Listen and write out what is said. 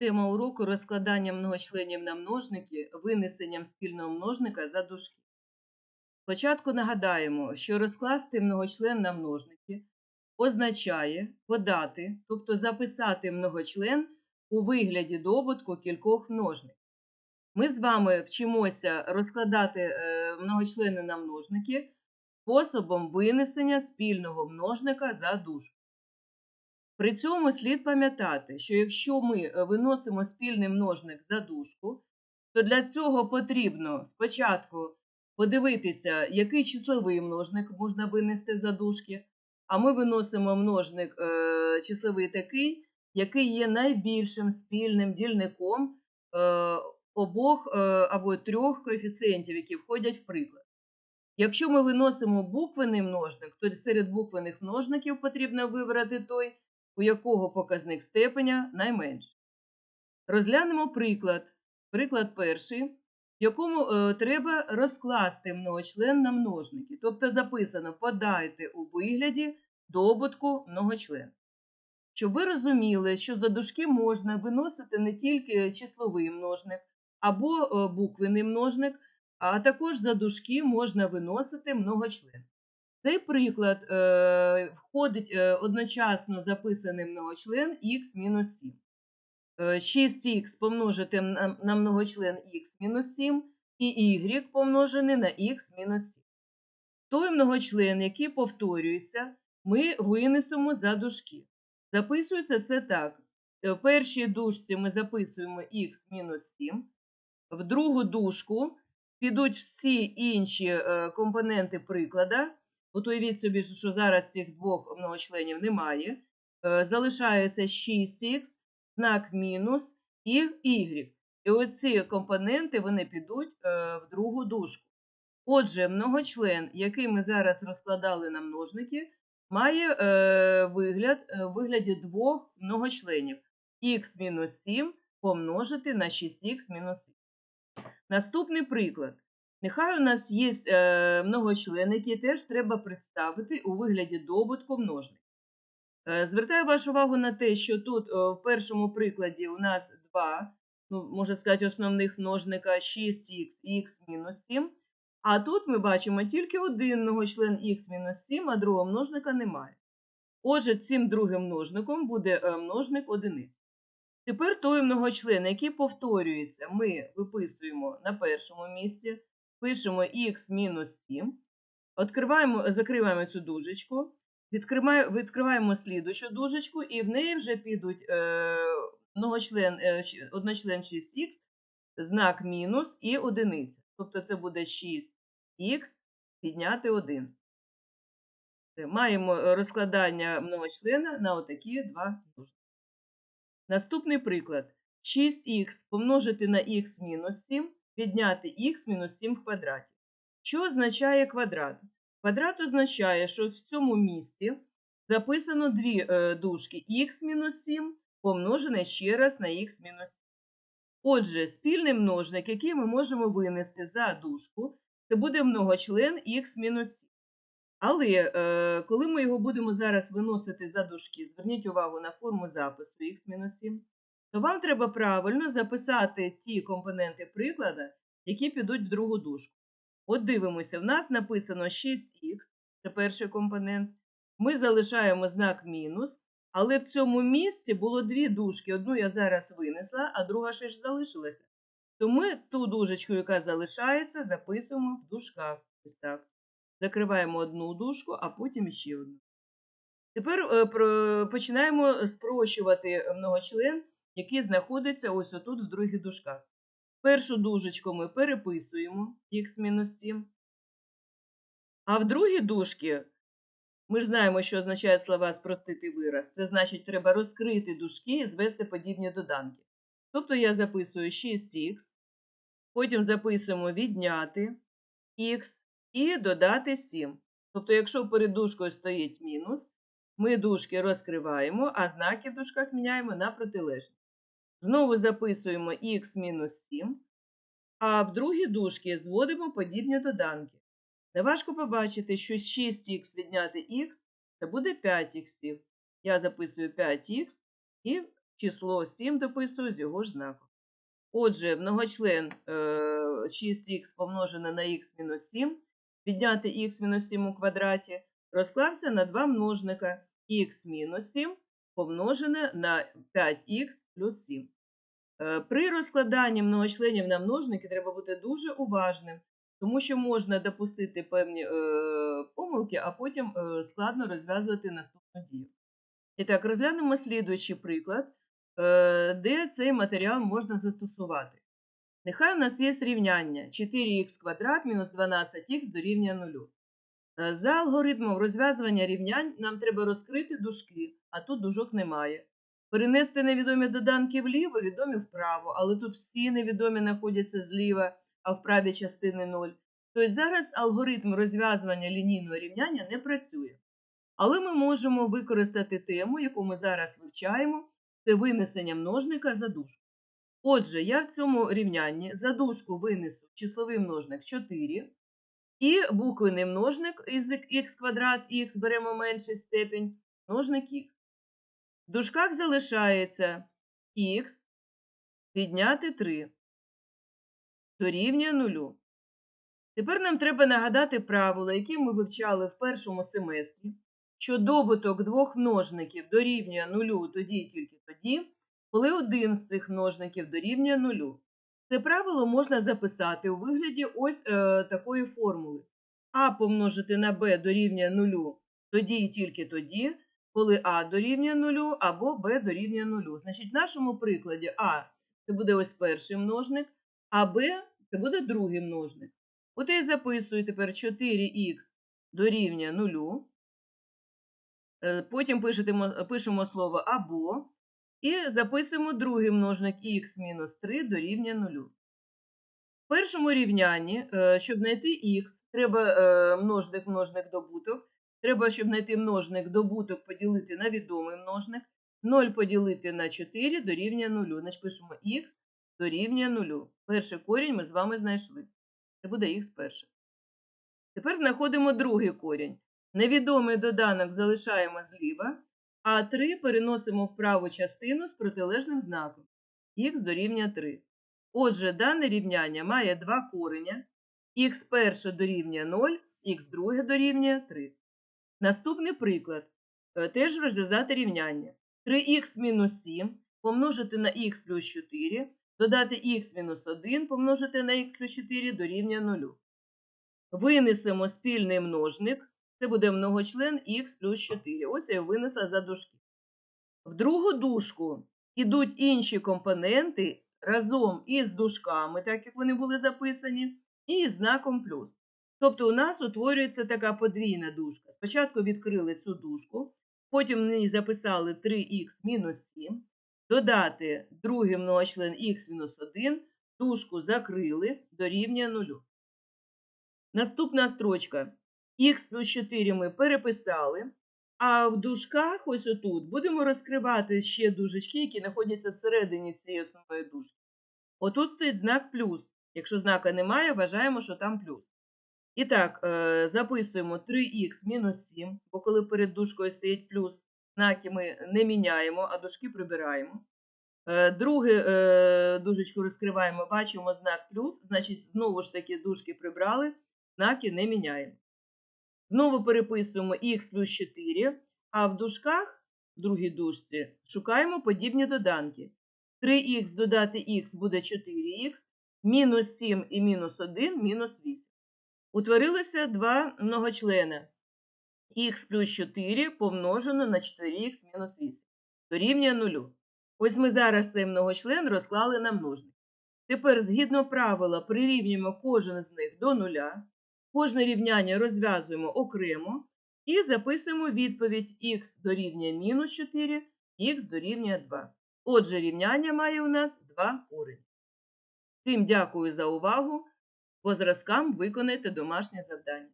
Тема уроку розкладання многочленів на множники винесенням спільного множника за дужки. Спочатку нагадаємо, що розкласти многочлен на множники означає подати, тобто записати многочлен у вигляді добутку кількох множників. Ми з вами вчимося розкладати е, многочлени на множники способом винесення спільного множника за дужку. При цьому слід пам'ятати, що якщо ми е, виносимо спільний множник за дужку, то для цього потрібно спочатку подивитися, який числовий множник можна винести за дужки, а ми виносимо множник е, числовий такий, який є найбільшим спільним дільником е, обох е, або трьох коефіцієнтів, які входять в приклад. Якщо ми виносимо буквений множник, то серед буквених множників потрібно вибрати той, у якого показник степеня найменший. Розглянемо приклад. Приклад перший, в якому е, треба розкласти многочлен на множники. Тобто записано подайте у вигляді добутку многочлен. Щоб ви розуміли, що за дужки можна виносити не тільки числовий множник або е, буквений множник, а також за дужки можна виносити многочлен. Цей приклад е, входить е, одночасно записаний многочлен х-7. Е, 6х помножити на, многочлен х-7 і y помножений на х-7. Той многочлен, який повторюється, ми винесемо за дужки. Записується це так. Е, В першій дужці ми записуємо х-7, в другу дужку підуть всі інші е, компоненти приклада. От уявіть собі, що зараз цих двох многочленів немає. Е, Залишається 6х, знак мінус і y. І оці компоненти вони підуть е, в другу дужку. Отже, многочлен, який ми зараз розкладали на множники, має е, вигляд в вигляді двох многочленів х-7 помножити на 6х-7. Наступний приклад. Нехай у нас є е, многочлен, який теж треба представити у вигляді добутку множник. Е, звертаю вашу увагу на те, що тут е, в першому прикладі у нас два, ну, можна сказати, основних множника 6х і х-7, а тут ми бачимо тільки один многочлен х-7, а другого множника немає. Отже, цим другим множником буде множник одиниць. Тепер той многочлен, який повторюється, ми виписуємо на першому місці, пишемо х-7, відкриваємо, закриваємо цю дужечку, відкриваємо, відкриваємо слідучу дужечку, і в неї вже підуть е, е, одночлен 6х, знак мінус і одиниця. Тобто це буде 6х підняти 1. Це, маємо е, розкладання многочлена на отакі два множники. Наступний приклад. 6х помножити на х мінус 7, підняти х мінус 7 в квадраті. Що означає квадрат? Квадрат означає, що в цьому місці записано дві е, дужки х мінус 7 помножене ще раз на х мінус 7. Отже, спільний множник, який ми можемо винести за дужку, це буде многочлен х мінус 7. Але е, коли ми його будемо зараз виносити за дужки, зверніть увагу на форму запису х-7, то вам треба правильно записати ті компоненти приклада, які підуть в другу дужку. От дивимося, в нас написано 6х, це перший компонент. Ми залишаємо знак мінус, але в цьому місці було дві дужки. Одну я зараз винесла, а друга ще ж залишилася. То ми ту дужечку, яка залишається, записуємо в дужках. Ось так. Закриваємо одну дужку, а потім ще одну. Тепер е, починаємо спрощувати многочлен, який знаходиться ось отут в других дужках. Першу дужечку ми переписуємо х-7. А в другій дужці ми ж знаємо, що означають слова спростити вираз. Це значить, треба розкрити дужки і звести подібні доданки. Тобто я записую 6х, потім записуємо відняти х і додати 7. Тобто, якщо перед дужкою стоїть мінус, ми дужки розкриваємо, а знаки в дужках міняємо на протилежні. Знову записуємо х мінус 7, а в другій дужці зводимо подібні доданки. Неважко побачити, що 6х відняти х це буде 5х. Я записую 5х і число 7 дописую з його ж знаком. Отже, многочлен е, 6х помножене на х мінус 7, підняти х мінус 7 у квадраті, розклався на два множника х мінус 7 помножене на 5х плюс 7. Е, При розкладанні многочленів на множники треба бути дуже уважним, тому що можна допустити певні е, помилки, а потім е, складно розв'язувати наступну дію. І так, розглянемо слідуючий приклад, е, де цей матеріал можна застосувати. Нехай у нас є рівняння 4х квадрат мінус 12х дорівнює 0. Е, За алгоритмом розв'язування рівнянь нам треба розкрити дужки, а тут дужок немає. Перенести невідомі доданки вліво, відомі вправо, але тут всі невідомі знаходяться зліва, а в правій частини 0. Тобто зараз алгоритм розв'язування лінійного рівняння не працює. Але ми можемо використати тему, яку ми зараз вивчаємо, це винесення множника за дужку. Отже, я в цьому рівнянні за дужку винесу числовий множник 4 і буквений множник із х квадрат, х беремо менший степень, множник х. В дужках залишається х підняти 3 дорівнює 0. Тепер нам треба нагадати правила, які ми вивчали в першому семестрі, що добуток двох множників дорівнює 0 тоді і тільки тоді, коли один з цих множників дорівнює 0. Це правило можна записати у вигляді ось е, такої формули. А помножити на b дорівнює 0 тоді і тільки тоді, коли А дорівнює 0 або Б дорівнює 0. Значить, в нашому прикладі А це буде ось перший множник, а Б це буде другий множник. От я записую тепер 4х дорівнює 0. Е, Потім пишемо слово або і записуємо другий множник х мінус 3 дорівнює 0. В першому рівнянні, е, щоб знайти х, треба е, множник, множник, добуток. Треба, щоб знайти множник, добуток поділити на відомий множник. 0 поділити на 4 дорівнює 0. Значить, пишемо х дорівнює 0. Перший корінь ми з вами знайшли. Це буде х перше. Тепер знаходимо другий корінь. Невідомий доданок залишаємо зліва, а 3 переносимо в праву частину з протилежним знаком. х дорівнює 3. Отже, дане рівняння має два кореня. х перше дорівнює 0, х друге дорівнює 3. Наступний приклад. Е, Теж розв'язати рівняння. 3х мінус 7 помножити на х плюс 4, додати х мінус 1 помножити на х плюс 4 дорівнює 0. Винесемо спільний множник. Це буде многочлен х плюс 4. Ось я винесла за дужки. В другу дужку йдуть інші компоненти разом із дужками, так як вони були записані, і знаком плюс. Тобто у нас утворюється така подвійна дужка. Спочатку відкрили цю дужку, потім ній записали 3х мінус 7, додати другий многочлен х мінус 1, дужку закрили, дорівнює 0. Наступна строчка. Х плюс 4 ми переписали, а в дужках, ось отут, будемо розкривати ще дужечки, які знаходяться всередині цієї основної дужки. Отут стоїть знак плюс. Якщо знака немає, вважаємо, що там плюс. І так, е, записуємо 3х мінус 7, бо коли перед дужкою стоїть плюс, знаки ми не міняємо, а дужки прибираємо. Е, Другу е, дужечку розкриваємо, бачимо знак плюс, значить, знову ж таки дужки прибрали, знаки не міняємо. Знову переписуємо х плюс 4, а в дужках, в другій дужці, шукаємо подібні доданки. 3х додати х буде 4х, мінус 7 і мінус 1 мінус 8. Утворилося два многочлена. х плюс 4 помножено на 4х мінус 8. Дорівнює 0. Ось ми зараз цей многочлен розклали на множник. Тепер, згідно правила, прирівнюємо кожен з них до нуля. Кожне рівняння розв'язуємо окремо і записуємо відповідь х дорівнює мінус 4, х дорівнює 2. Отже, рівняння має у нас 2 корені. Всім дякую за увагу. По зразкам виконайте домашнє завдання.